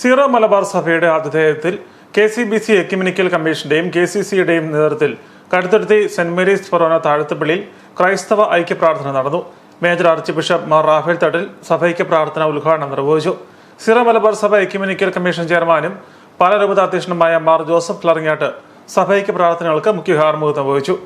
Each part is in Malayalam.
സീറോ മലബാർ സഭയുടെ ആതിഥേയത്തിൽ K C B C ecumenical കമ്മീഷന്റെയും K C സിയുടെയും നേതൃത്വത്തിൽ കടുത്തുരുത്തി സെന്റ് മേരീസ് ഫൊറോന താഴത്തുപള്ളിയിൽ ക്രൈസ്തവ ഐക്യ പ്രാർത്ഥന നടന്നു. Major archbishop Mar Raphael Thattil സഭയ്ക്ക് പ്രാർത്ഥന ഉദ്ഘാടനം നിർവഹിച്ചു. സീറോ മലബാർ സഭ എക്യുമിനിക്കൽ കമ്മീഷൻ ചെയർമാനും പാലരൂപത അധ്യക്ഷനുമായ മാർ ജോസഫ് ക്ലറിങ്ങാട്ട് സഭയ്ക്ക് പ്രാർത്ഥനകൾക്ക് മുഖ്യ വഹിച്ചു.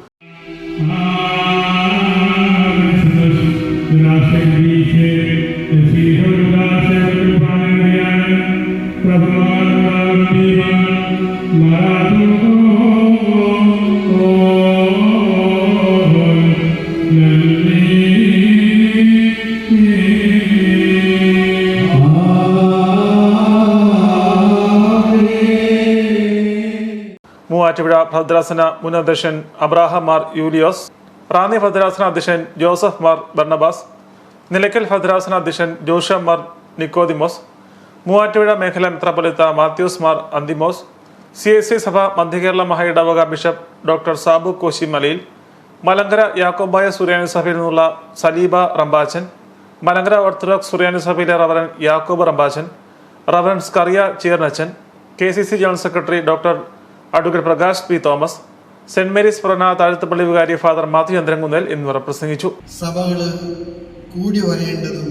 മൂവാറ്റുപുഴ ഭദ്രാസന മുൻ അധ്യക്ഷൻ അബ്രാഹം മാർ യൂലിയോസ് റാന്നി ഭദ്രാസന അധ്യക്ഷൻ ജോസഫ് മാർ ബർണബാസ് നിലയ്ക്കൽ ഭദ്രാസന അധ്യക്ഷൻ ജോഷ മാർ നിക്കോദിമോസ് മൂവാറ്റുപുഴ മേഖല മെത്രാപൊലിത്ത Mathews Mar Anthimos C S C സഭ മധ്യകേരള മഹായിടവക ബിഷപ്പ് ഡോക്ടർ സാബു കോശി മലയിൽ മലങ്കര യാക്കോബായ സുറിയാനി സഭയിൽ നിന്നുള്ള സലീബ റംബാച്ചൻ മലങ്കര ഓർത്തഡോക്സ് സുറിയാനി സഭയിലെ റവറൻ യാക്കോബ് റംബാച്ചൻ reverence Scaria ചീർണച്ചൻ K C C general secretary doctor advocate Prakash P Thomas Saint Mary's പുറന താഴത്തുപള്ളി വികാരി ഫാദർ മാത്യു ചന്ദ്രൻകുന്നേൽ എന്നിവർ പ്രസംഗിച്ചു. സഭകൾ കൂടി വരേണ്ടതും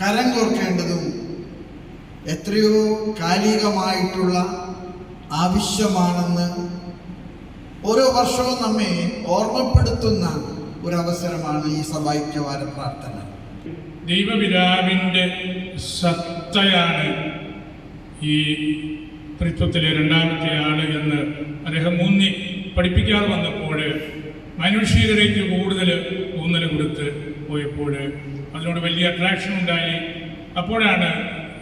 കരം കോർക്കേണ്ടതും എത്രയോ കാലികമായിട്ടുള്ള ആവശ്യമാണെന്ന് ഓരോ വർഷവും നമ്മെ ഓർമ്മപ്പെടുത്തുന്ന ഒരവസരമാണ് ഈ സഭാക്യവാര പ്രാർത്ഥന. ദൈവപിതാവിന്റെ സത്തയാണ് ഈ ത്രിത്വത്തിലെ രണ്ടാമത്തെ ആൾ എന്ന് അദ്ദേഹം മൂന്നി പഠിപ്പിക്കാതെ വന്നപ്പോൾ മനുഷ്യരിലേക്ക് കൂടുതൽ ഊന്നൽ കൊടുത്ത് പോയപ്പോൾ അതിനോട് വലിയ അട്രാക്ഷൻ ഉണ്ടായി. അപ്പോഴാണ്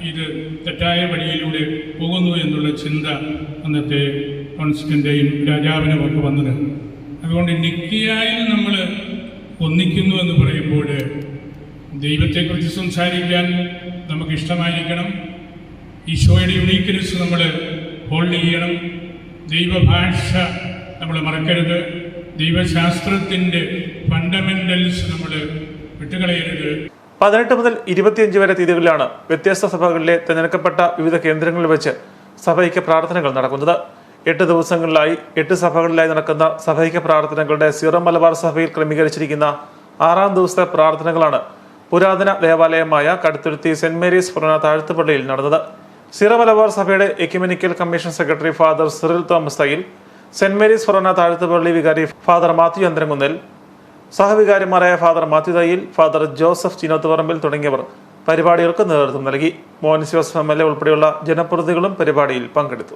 ഇത് തെറ്റായ വഴിയിലൂടെ പോകുന്നു എന്നുള്ള ചിന്ത അന്നത്തെ കോൺസ്റ്റന്റെയും രാജാവിനും ഒക്കെ വന്നത്. അതുകൊണ്ട് നിക്കിയായി നമ്മൾ ഒന്നിക്കുന്നു എന്ന് പറയുമ്പോൾ ദൈവത്തെക്കുറിച്ച് സംസാരിക്കാൻ നമുക്ക് ഇഷ്ടമായിരിക്കണം. ഈശോയുടെ യുണീക്ക്നെസ് നമ്മൾ ഹോൾഡ് ചെയ്യണം. ദൈവഭാഷ നമ്മൾ മറക്കരുത്. ദൈവശാസ്ത്രത്തിന്റെ ഫണ്ടമെന്റൽസ് നമ്മൾ വിട്ടുകളയരുത്. പതിനെട്ട് മുതൽ ഇരുപത്തിയഞ്ച് വരെ തീയതികളിലാണ് വ്യത്യസ്ത സഭകളിലെ തിരഞ്ഞെടുക്കപ്പെട്ട വിവിധ കേന്ദ്രങ്ങളിൽ വെച്ച് സഭയ്ക്ക് പ്രാർത്ഥനകൾ നടക്കുന്നത്. എട്ട് ദിവസങ്ങളിലായി എട്ട് സഭകളിലായി നടക്കുന്ന സഭയ്ക്ക് പ്രാർത്ഥനകളുടെ സീറോ മലബാർ സഭയിൽ ക്രമീകരിച്ചിരിക്കുന്ന ആറാം ദിവസത്തെ പ്രാർത്ഥനകളാണ് പുരാതന ദേവാലയമായ കടുത്തുരുത്തി സെന്റ് മേരീസ് പുറന താഴ്ത്തുപള്ളിയിൽ നടന്നത്. സീറോ മലബാർ സഭയുടെ ecumenical commission secretary father Cyril Thomas Thayyil Saint Mary's ഫൊറോന താഴ്ത്തുപള്ളി വികാരി father Mathew Chandrankunnel സഹവികാരിമാരായ father Mathew Thayyil father Joseph Chinothuparambil തുടങ്ങിയവർ പരിപാടികൾക്ക് നേതൃത്വം നൽകി. മോഹൻ ശിവസ് എം എൽ എ ഉൾപ്പെടെയുള്ള ജനപ്രതിനിധികളും പരിപാടിയിൽ പങ്കെടുത്തു.